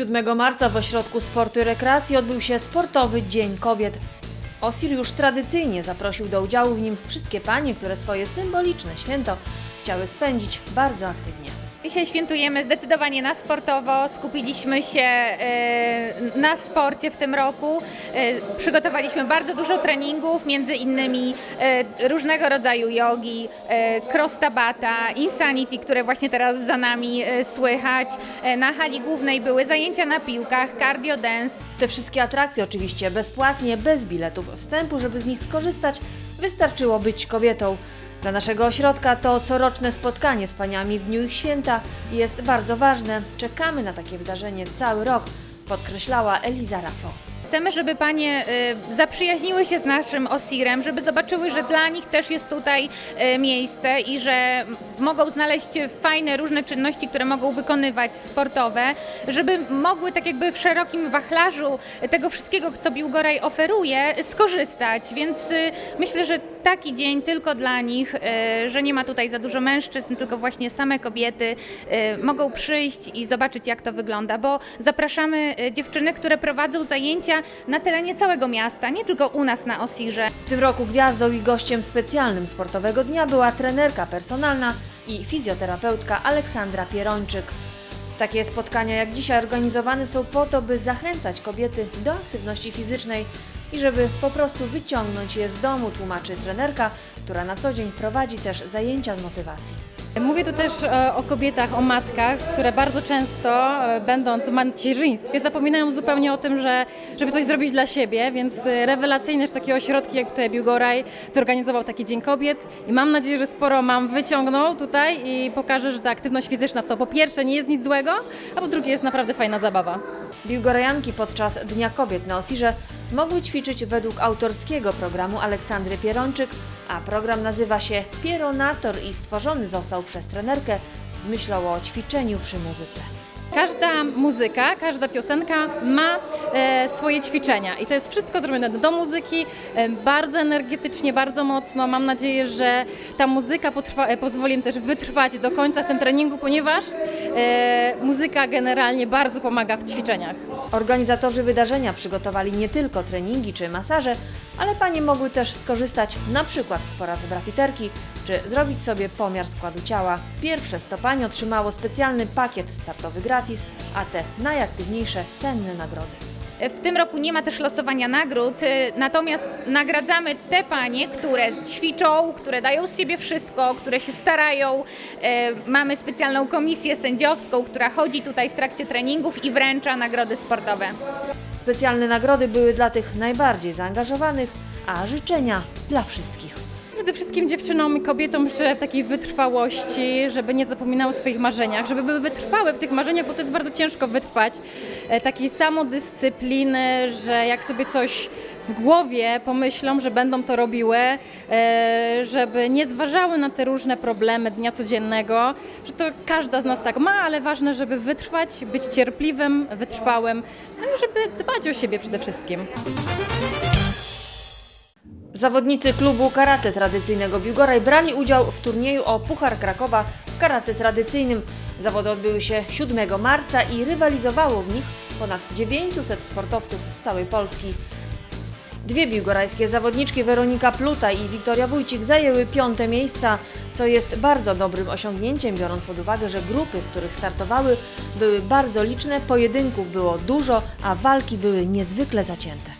7 marca w Ośrodku Sportu i Rekreacji odbył się Sportowy Dzień Kobiet. Osir już tradycyjnie zaprosił do udziału w nim wszystkie panie, które swoje symboliczne święto chciały spędzić bardzo aktywnie. Dzisiaj świętujemy zdecydowanie na sportowo. Skupiliśmy się e, na sporcie w tym roku. E, Przygotowaliśmy bardzo dużo treningów, między innymi e, różnego rodzaju jogi, cross tabata, insanity, które właśnie teraz za nami słychać. Na hali głównej były zajęcia na piłkach, cardio dance, Te wszystkie atrakcje oczywiście bezpłatnie, bez biletów wstępu, żeby z nich skorzystać, wystarczyło być kobietą. Dla naszego ośrodka to coroczne spotkanie z paniami w dniu ich święta jest bardzo ważne. Czekamy na takie wydarzenie cały rok, podkreślała Eliza Rafo. Chcemy, żeby panie y, zaprzyjaźniły się z naszym Osirem, żeby zobaczyły, że dla nich też jest tutaj y, miejsce i że mogą znaleźć fajne, różne czynności, które mogą wykonywać sportowe, żeby mogły tak jakby w szerokim wachlarzu tego wszystkiego, co Biłgoraj oferuje, skorzystać. Więc y, myślę, że taki dzień tylko dla nich, y, że nie ma tutaj za dużo mężczyzn, tylko właśnie same kobiety y, mogą przyjść i zobaczyć, jak to wygląda, bo zapraszamy y, dziewczyny, które prowadzą zajęcia na terenie całego miasta, nie tylko u nas na Osirze. W tym roku gwiazdą i gościem specjalnym sportowego dnia była trenerka personalna i fizjoterapeutka Aleksandra Pierończyk. Takie spotkania jak dzisiaj organizowane są po to, by zachęcać kobiety do aktywności fizycznej i żeby po prostu wyciągnąć je z domu, tłumaczy trenerka, która na co dzień prowadzi też zajęcia z motywacji. Mówię tu też e, o kobietach, o matkach, które bardzo często, e, będąc w macierzyństwie, zapominają zupełnie o tym, że, żeby coś zrobić dla siebie, więc e, rewelacyjne, że takie ośrodki jak tutaj Biłgoraj zorganizował taki Dzień Kobiet i mam nadzieję, że sporo mam wyciągnął tutaj i pokaże, że ta aktywność fizyczna to po pierwsze nie jest nic złego, a po drugie jest naprawdę fajna zabawa. Biłgorajanki podczas Dnia Kobiet na Osirze mogły ćwiczyć według autorskiego programu Aleksandry Pierończyk, a program nazywa się Pieronator i stworzony został przez trenerkę z myślą o ćwiczeniu przy muzyce. Każda muzyka, każda piosenka ma e, swoje ćwiczenia i to jest wszystko zrobione do muzyki, e, bardzo energetycznie, bardzo mocno. Mam nadzieję, że ta muzyka potrwa, e, pozwoli im też wytrwać do końca w tym treningu, ponieważ muzyka generalnie bardzo pomaga w ćwiczeniach. Organizatorzy wydarzenia przygotowali nie tylko treningi czy masaże, ale panie mogły też skorzystać na przykład z porady brafiterki, czy zrobić sobie pomiar składu ciała. Pierwsze 100 pań otrzymało specjalny pakiet startowy gratis, a te najaktywniejsze cenne nagrody. W tym roku nie ma też losowania nagród, y, natomiast nagradzamy te panie, które ćwiczą, które dają z siebie wszystko, które się starają. Y, Mamy specjalną komisję sędziowską, która chodzi tutaj w trakcie treningów i wręcza nagrody sportowe. Specjalne nagrody były dla tych najbardziej zaangażowanych, a życzenia dla wszystkich. Przede wszystkim dziewczynom i kobietom życzę takiej wytrwałości, żeby nie zapominały o swoich marzeniach, żeby były wytrwałe w tych marzeniach, bo to jest bardzo ciężko wytrwać. E, Takiej samodyscypliny, że jak sobie coś w głowie pomyślą, że będą to robiły, e, żeby nie zważały na te różne problemy dnia codziennego, że to każda z nas tak ma, ale ważne, żeby wytrwać, być cierpliwym, wytrwałym, no i żeby dbać o siebie przede wszystkim. Zawodnicy klubu karate tradycyjnego Biłgoraj brali udział w turnieju o Puchar Krakowa w karate tradycyjnym. Zawody odbyły się 7 marca i rywalizowało w nich ponad 900 sportowców z całej Polski. Dwie biłgorajskie zawodniczki Weronika Pluta i Wiktoria Wójcik zajęły piąte miejsca, co jest bardzo dobrym osiągnięciem, biorąc pod uwagę, że grupy, w których startowały, były bardzo liczne, pojedynków było dużo, a walki były niezwykle zacięte.